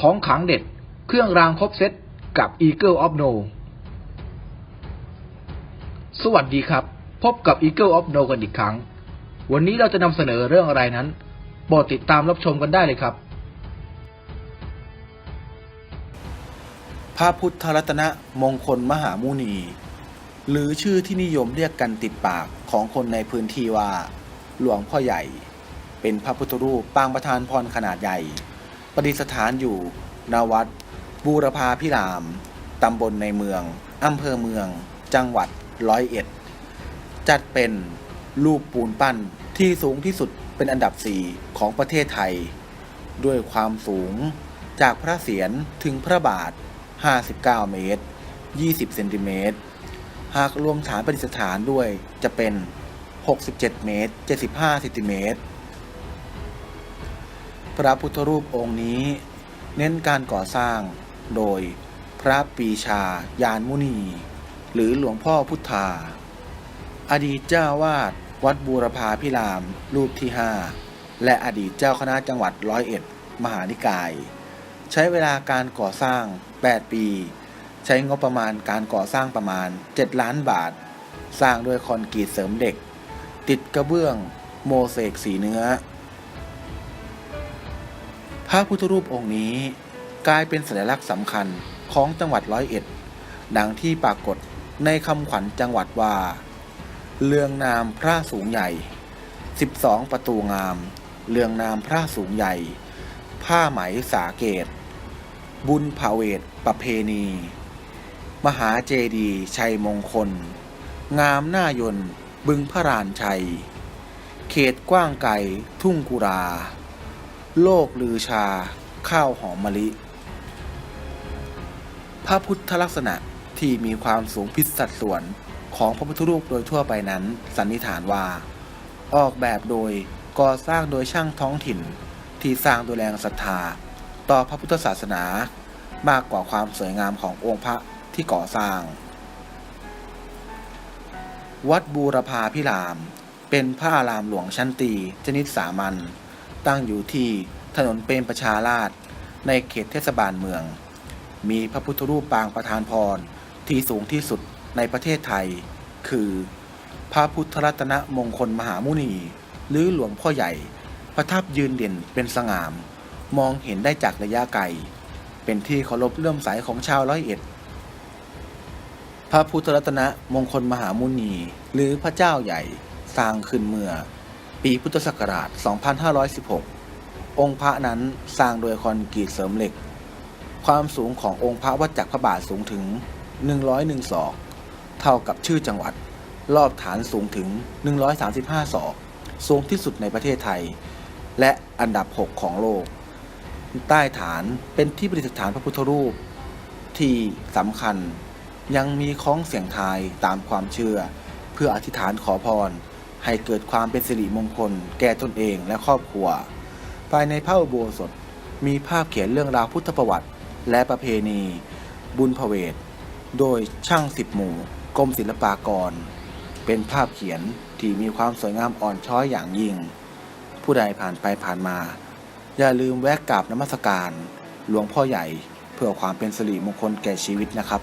ของขังเด็ด เครื่องรางครบเซตกับ Eagle of No สวัสดีครับ พบกับ Eagle of No กันอีกครั้ง วันนี้เราจะนำเสนอเรื่องอะไรนั้นโปรดติดตามรับชมกันได้เลยครับ พระพุทธรัตนมงคลมหามุนี หรือชื่อที่นิยมเรียกกันติดปากของคนในพื้นที่ว่า หลวงพ่อใหญ่ เป็นพระพุทธรูปปางประธานพรขนาดใหญ่ ประดิษฐานอยู่ณวัดบูรพาพิราม ตำบลในเมือง อำเภอเมือง จังหวัดร้อยเอ็ด จัดเป็นรูปปูนปั้นที่สูงที่สุดเป็นอันดับสี่ของประเทศไทย ด้วยความสูงจากพระเศียรถึงพระบาท 59 เมตร 20 เซนติเมตร หากรวมฐานประดิษฐานด้วยจะเป็น 67 เมตร 75 เซนติเมตร พระพุทธรูปองค์นี้ เน้นการก่อสร้างโดยพระปีชายานมุนี หรือหลวงพ่อพุทธา อดีตเจ้าวาดวัดบูรพาพิรามรูปที่ 5 และอดีตเจ้าคณะจังหวัดร้อยเอ็ดมหานิกาย ใช้เวลาการก่อสร้าง 8 ปี ใช้งบประมาณการก่อสร้างประมาณ 7 ล้านบาท สร้างด้วยคอนกรีตเสริมเหล็ก ติดกระเบื้องโมเสกสีเนื้อ พระพุทธรูปองค์นี้กลายเป็นสัญลักษณ์สำคัญของจังหวัดร้อยเอ็ด ดังที่ปรากฏในคำขวัญจังหวัดว่า เรืองนามพระสูงใหญ่ 12 ประตูงาม เรืองนามพระสูงใหญ่ ผ้าไหมสาเกต บุญภาเวทประเพณี มหาเจดีย์ชัยมงคล งามหน้ายนบึงพระรานชัย เขตกว้างไกลทุ่งกุรา โลกลือชา ข้าวหอมมะลิ พระพุทธลักษณะที่มีความสูงพิษสัดส่วนของพระพุทธรูปโดยทั่วไปนั้น สันนิษฐานว่า ออกแบบโดยก่อสร้างโดยช่างท้องถิ่นที่สร้างโดยแรงศรัทธา ต่อพระพุทธศาสนามากกว่าความสวยงามขององค์พระที่ก่อสร้าง วัดบูรพาพิราม เป็นพระอารามหลวงชั้นตีชนิดสามัญ ตั้งอยู่ที่ถนนเปรมประชาราษในเขตเทศบาลเมือง มีพระพุทธรูปปางประธานพรที่สูงที่สุดในประเทศไทย คือ พระพุทธรัตนมงคลมหามุนี หรือหลวงพ่อใหญ่ ประทับยืนเด่นเป็นสง่าม มองเห็นได้จากระยะไกล เป็นที่เคารพเลื่อมใสของชาวร้อยเอ็ด พระพุทธรัตนมงคลมหามุนี หรือพระเจ้าใหญ่สร้างขึ้นเมื่อ ปีพุทธศักราช 2516 องค์พระนั้นสร้างโดยคอนกรีตเสริมเหล็ก ความสูงขององค์พระวัดจักรพระบาทสูงถึง 101 ศอก เท่ากับชื่อจังหวัด รอบฐานสูงถึง 135 ศอก สูงที่สุดในประเทศไทย และอันดับ 6 ของโลก ใต้ฐานเป็นที่ประดิษฐานพระพุทธรูป ที่สำคัญยังมีคล้องเสียงทายตามความเชื่อ เพื่ออธิษฐานขอพร ให้เกิดความเป็นสิริมงคล แก่ตนเองและครอบครัว ภายในพระอุโบสถมีภาพเขียนเรื่องราวพุทธประวัติ และประเพณี บุญพเวทโดยช่างสิบหมู่กรมศิลปากร เป็นภาพเขียนที่มีความสวยงามอ่อนช้อยอย่างยิ่ง ผู้ใดผ่านไปผ่านมา อย่าลืมแวะกราบนมัสการ หลวงพ่อใหญ่เพื่อความเป็นสิริมงคลแก่ชีวิตนะครับ